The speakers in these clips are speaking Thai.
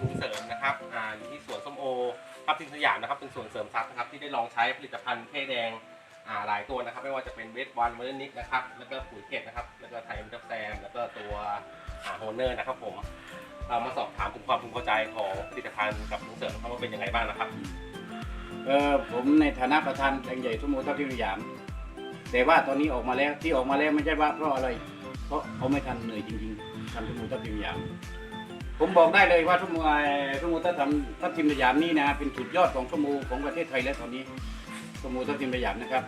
สวนเสริมนะครับอยู่ที่สวนส้มโอทับทิมสยามนะครับเป็นสวนเสริมซับนะครับที่ได้ลองใช้ผลิตภัณฑ์เทแดงอ่าหลายตัวนะครับ ไม่ว่าจะเป็นเวสวันเมอร์นิกนะครับแล้วก็ปุ๋ยเกตนะครับแล้วก็ไทยมิทับแซมแล้วก็ตัวอ่าโฮเนอร์นะครับผมเรามาสอบถามถึงความพึงพอใจของผลิตภัณฑ์กับส่งเสริมนะครับว่าเป็นยังไงบ้างนะครับ เออผมในฐานะประธานแปลงใหญ่ทุ่งมูลทับทิมสยาม แต่ว่าตอนนี้ออกมาแล้วที่ออกมาแล้วไม่ใช่ว่าเพราะอะไร เพราะเขาไม่ทันเหนื่อยจริงๆทำทุ่งมูลทับทิมสยาม ผมบอกได้เลยว่าทุ่งมูลทุ่งมูลทับทิมทับทิมสยามนี่นะเป็นสุดยอดของทุ่งมูลของประเทศไทยแล้วตอนนี้ทุ่งมูลทับทิมสยามนะครับ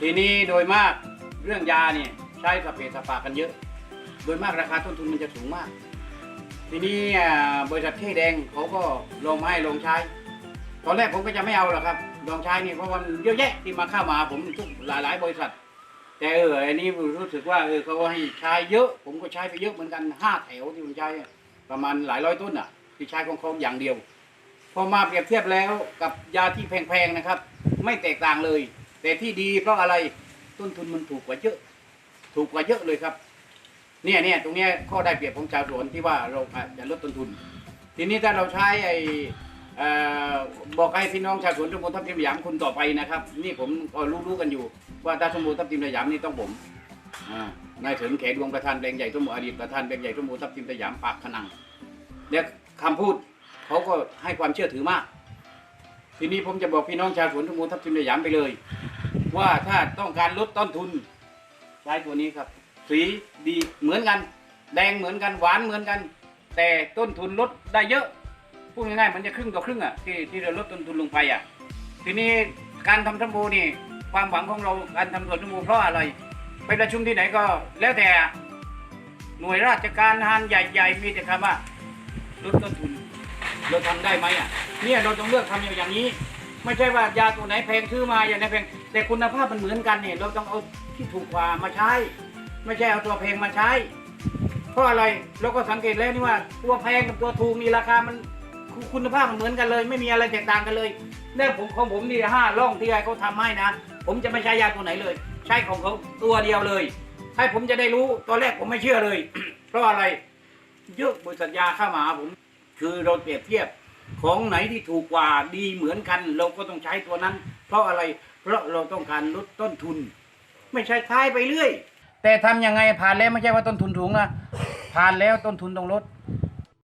ทีนี้โดยมากเรื่องยาเนี่ยใช้สเปรย์สปากันเยอะ โดยมากราคาต้นทุนมันจะสูงมาก ทีนี้บริษัทเท่แดงเขาก็ลงมาให้ลงใช้ ตอนแรกผมก็จะไม่เอาหรอกครับลองใช้นี่เพราะว่ามันเยอะแยะที่มาเข้ามาผมทุกหลายๆ บริษัท แต่เอออันนี้รู้สึกว่าเออเขาให้ใช้เยอะ ผมก็ใช้ไปเยอะเหมือนกันห้าแถวที่ผมใช้ ประมาณหลายร้อยต้นอะที่ใช้ของเขาอย่างเดียว พอมาเปรียบเทียบแล้วกับยาที่แพงๆนะครับ ไม่แตกต่างเลย แต่ที่ดีเพราะอะไรต้นทุนมันถูกกว่าเยอะ ถูกกว่าเยอะเลยครับ เนี่ยเนี่ยตรงเนี้ยข้อได้เปรียบของชาวสวนที่ว่าเราจะลดต้นทุน ทีนี้ถ้าเราใช้ไอ่บอกให้พี่น้องชาวสวนสมุนทับทิมสยามคุณต่อไปนะครับ นี่ผมก็รู้ๆกันอยู่ ว่าถ้าสมุนทับทิมสยามนี่ต้องผมอ่า นายเถินแขดวงประธานแปลงใหญ่ทุ่งหมูอดีตประธานแปลงใหญ่ทุ่งหมูทับทิมสยามปากขนังเนี่ยคำพูดเขาก็ให้ความเชื่อถือมาก ทีนี้ผมจะบอกพี่น้องชาวสวนทุ่งหมูทับทิมสยามไปเลย ว่าถ้าต้องการลดต้นทุนใช้ตัวนี้ครับสีดีเหมือนกัน แดงเหมือนกันหวานเหมือนกัน แต่ต้นทุนลดได้เยอะพูดง่ายๆมันจะครึ่งต่อครึ่งอะที่ที่เราลดต้นทุนลงไปอะทีนี้การทำชมพูนี่ความหวังของเราการทำสวนชมพูเพราะอะไร ไปประชุมที่ไหนก็แล้วแต่หน่วยราชการทหารใหญ่ๆ มีแต่คำว่าลดต้นทุนเราทำได้ไหมอะเนี่ยเราต้องเลือกทำอย่างนี้ ไม่ใช่ว่ายาตัวไหนแพงซื้อมาอย่างไหนแพงแต่คุณภาพมันเหมือนกันเนี่ยเราต้องเอาที่ถูกกว่ามาใช้ ไม่ใช่เอาตัวแพงมาใช้ เพราะอะไรเราก็สังเกตแล้วนี่ว่าตัวแพงกับตัวถูกนี่ราคามันคุณภาพมันเหมือนกันเลย ไม่มีอะไรแตกต่างกันเลยเนี่ยผมของผมนี่ห้าร่องที่ให้เขาทำให้นะผมจะไม่ใช้ยาตัวไหนเลย ใช้ของเขาตัวเดียวเลย ให้ผมจะได้รู้ตอนแรกผมไม่เชื่อเลย เพราะอะไรเยอะบริษัทยาเข้ามาผม คือเราเปรียบเทียบของไหนที่ถูกกว่าดีเหมือนกัน เราก็ต้องใช้ตัวนั้น เพราะอะไรเพราะเราต้องการลดต้นทุน ไม่ใช่ท้ายไปเรื่อย แต่ทำยังไงผ่านแล้วไม่ใช่ว่าต้นทุนถูกนะผ่านแล้วต้นทุนต้องลด